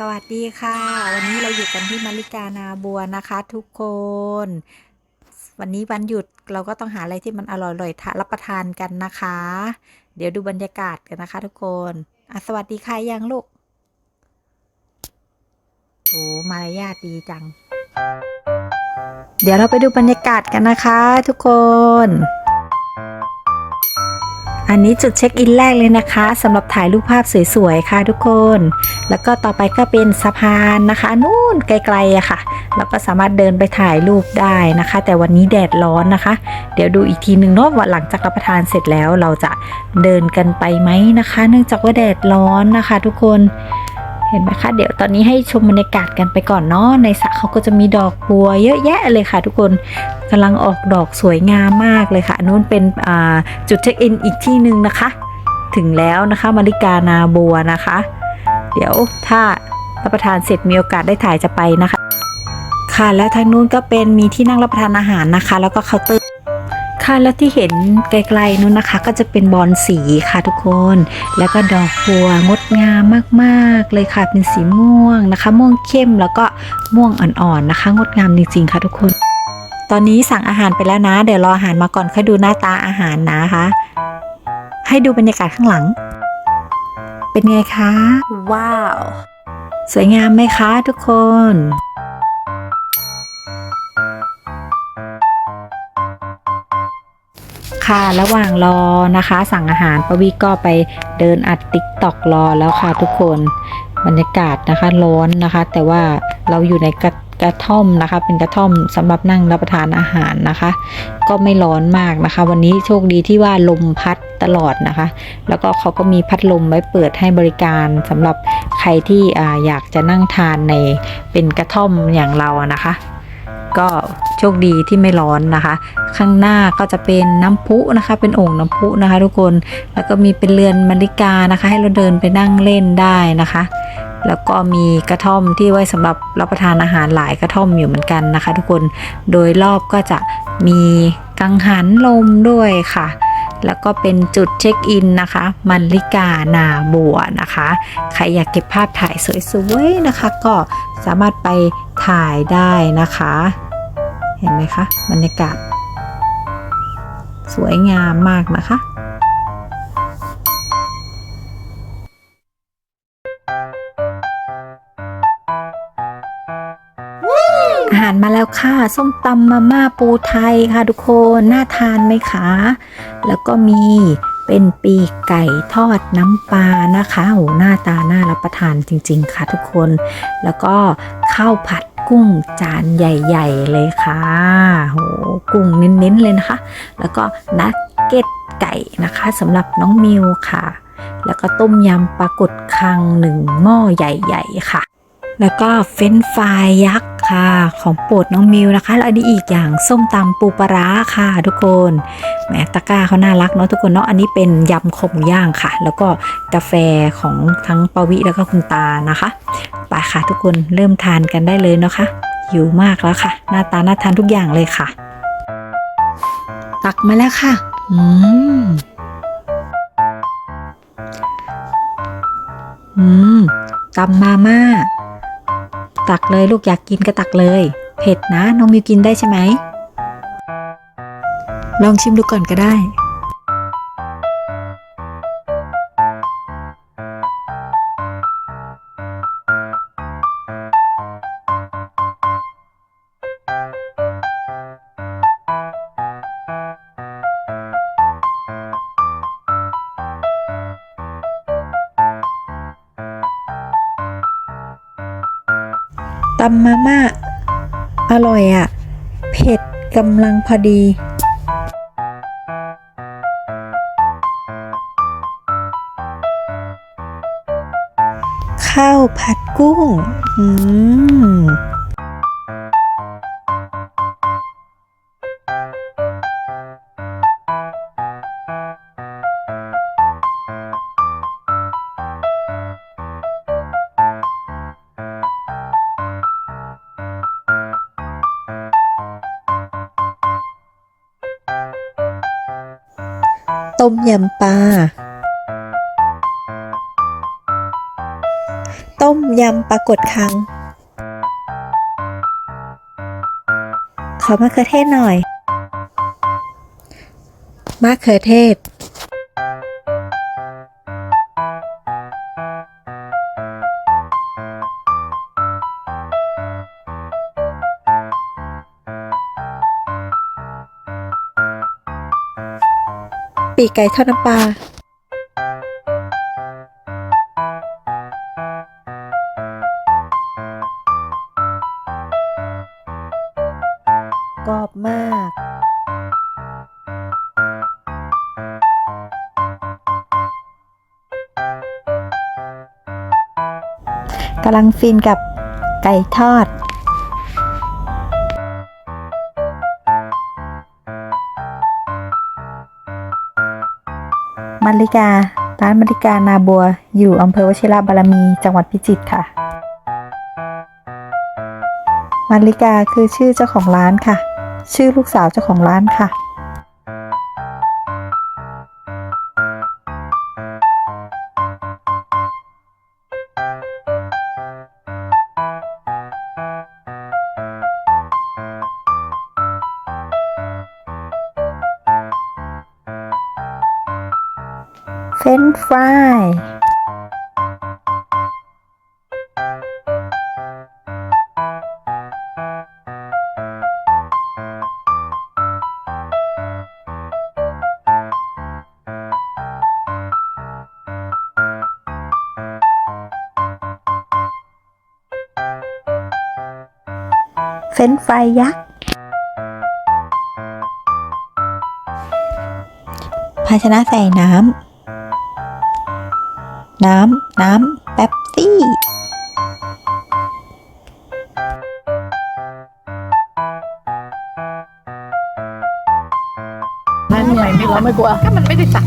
สวัสดีค่ะ วันนี้เราอยู่กันที่มาริกานาบัวนะคะทุกคน วันนี้วันหยุดเราก็ต้องหาอะไรที่มันอร่อยๆทะรับประทานกันนะคะ เดี๋ยวดูบรรยากาศกันนะคะ ทุกคนอะสวัสดีค่ะยังลูกโอ้มารยาทดีจัง เดี๋ยวเราไปดูบรรยากาศกันนะคะ ทุกคน อันนี้จุดเช็คอินแรกเลยนะคะสำหรับถ่ายรูปภาพสวยๆค่ะทุกคน แล้วก็ต่อไปก็เป็นสะพานนะคะนู่นไกลๆอะค่ะเราก็สามารถเดินไปถ่ายรูปได้นะคะ แต่วันนี้แดดร้อนนะคะ เดี๋ยวดูอีกทีหนึ่งเนาะว่าหลังจากรับประทานเสร็จแล้วเราจะเดินกันไปไหมนะคะ เนื่องจากว่าแดดร้อนนะคะ ทุกคน เห็นไหมคะ เดี๋ยวตอนนี้ให้ชมบรรยากาศกันไปก่อนเนาะในสระเขาก็จะมีดอกบัวเยอะแยะเลยค่ะ ทุกคนกำลังออกดอกสวยงามมากเลยค่ะนู่นเป็นจุดเช็คอินอีกที่หนึ่งนะคะ ถึงแล้วนะคะมาริกานาบัวนะคะ เดี๋ยวถ้ารับประทานเสร็จมีโอกาสได้ถ่ายจะไปนะคะ ค่ะแล้วทางนู้นก็เป็นมีที่นั่งรับประทานอาหารนะคะ แล้วก็เคาน์เตอร์ ค่ะแล้วที่เห็นไกลๆนู้นนะคะ ก็จะเป็นบอลสีค่ะทุกคน แล้วก็ดอกบัวงดงามมากๆ เลยค่ะเป็นสีม่วงนะคะ ม่วงเข้มแล้วก็ม่วงอ่อนๆนะคะ งดงามจริงๆค่ะทุกคน ตอนนี้สั่งอาหารไปแล้วนะ เดี๋ยวรออาหารมาก่อนค่อยดูหน้าตาอาหารนะคะ ให้ดูบรรยากาศข้างหลัง เป็นไงคะ ว้าว สวยงามไหมคะทุกคน ค่ะ ระหว่างรอนะคะ สั่งอาหารปวีก็ไปเดินอัดติ๊กตอกรอแล้วค่ะทุกคนบรรยากาศนะคะร้อนนะคะ แต่ว่าเราอยู่ในกระกระท่อมนะคะ เป็นกระท่อมสำหรับนั่งรับประทานอาหารนะคะ ก็ไม่ร้อนมากนะคะ วันนี้โชคดีที่ว่าลมพัดตลอดนะคะ แล้วก็เขาก็มีพัดลมไว้เปิดให้บริการสำหรับใครที่ออยากจะนั่งทานในเป็นกระท่อมอย่างเราอะนะคะ ก็โชคดีที่ไม่ร้อนนะคะ ข้างหน้าก็จะเป็นน้ำพุนะคะ เป็นโอ่งน้ำพุนะคะ ทุกคนแล้วก็มีเป็นเรือนมริกานะคะ ให้เราเดินไปนั่งเล่นได้นะคะ แล้วก็มีกระท่อมที่ไว้สำหรับรับประทานอาหารหลายกระท่อมอยู่เหมือนกันนะคะ ทุกคนโดยรอบก็จะมีกังหันลมด้วยค่ะแล้วก็เป็นจุดเช็คอินนะคะ มันลิกานาบัวนะคะ ใครอยากเก็บภาพถ่ายสวยๆนะคะ ก็สามารถไปถ่ายได้นะคะ เห็นไหมคะบรรยากาศ สวยงามมากนะคะอาหารมาแล้วค่ะ ส้มตำมาม่าปูไทยค่ะทุกคน น่าทานไหมคะ แล้วก็มีเป็นปีกไก่ทอดน้ำปลานะคะโหหน้าตาน่ารับประทานจริง ๆ ค่ะทุกคน แล้วก็ข้าวผัด กุ้งจานใหญ่ ๆ เลยค่ะโหกุ้งเน้นๆเลยนะคะ แล้วก็นักเก็ตไก่นะคะสำหรับน้องมิวค่ะ แล้วก็ต้มยำปลากดคังหนึ่งหม้อใหญ่ ๆ ค่ะ แล้วก็เฟนฟรายยักษ์ ค่ะ ของโปรดน้องมิวนะคะ แล้วอันนี้อีกอย่างส้มตำปูปลาค่ะทุกคนแหมตะกร้าเขาน่ารักเนาะทุกคนเนาะอันนี้เป็นยำคอหมูย่างค่ะ แล้วก็กาแฟของทั้งปวิแล้วก็คุณตานะคะไปค่ะทุกคนเริ่มทานกันได้เลยเนาะค่ะหิวมากแล้วค่ะ หน้าตาน่าทานทุกอย่างเลยค่ะ ตักมาแล้วค่ะ อืมอืมตำมาม่า ตักเลยลูกอยากกินก็ตักเลย เผ็ดนะน้องมิวกินได้ใช่ไหม ลองชิมดูก่อนก็ได้ำมาม่า อร่อยอะ่ะ เผ็ดกำลังพอดี ข้าวผัดกุ้ง อืม ต้มยำปลา ต้มยำปลากดคัง ขอมะเขือเทศหน่อย มะเขือเทศ ปีกไก่ทอดน้ำปลากรอบมาก กำลังฟินกับไก่ทอด มาริกา ร้านมาริกานาบัว อยู่อำเภอวชิระบารมี จังหวัดพิจิตรค่ะมาริกาคือชื่อเจ้าของร้านค่ะ ชื่อลูกสาวเจ้าของร้านค่ะ เฟนฟรายเฟนช์ฟรายยักษ์ ภาชนะใส่น้ำ น้ำ น้ำ แป๊บซี่ นั่นไงไม่เราไม่กลัว ก็มันไม่ได้สั่ง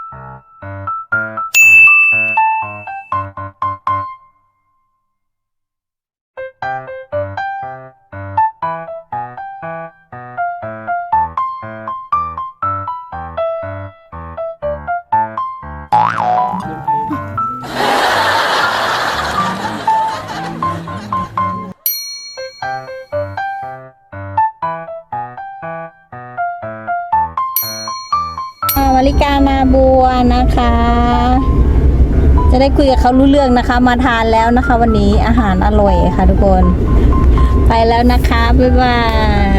มาริกานาบัวนะคะ จะได้คุยกับเขารู้เรื่องนะคะ มาทานแล้วนะคะ วันนี้อาหารอร่อยค่ะทุกคน ไปแล้วนะคะ บ๊ายบาย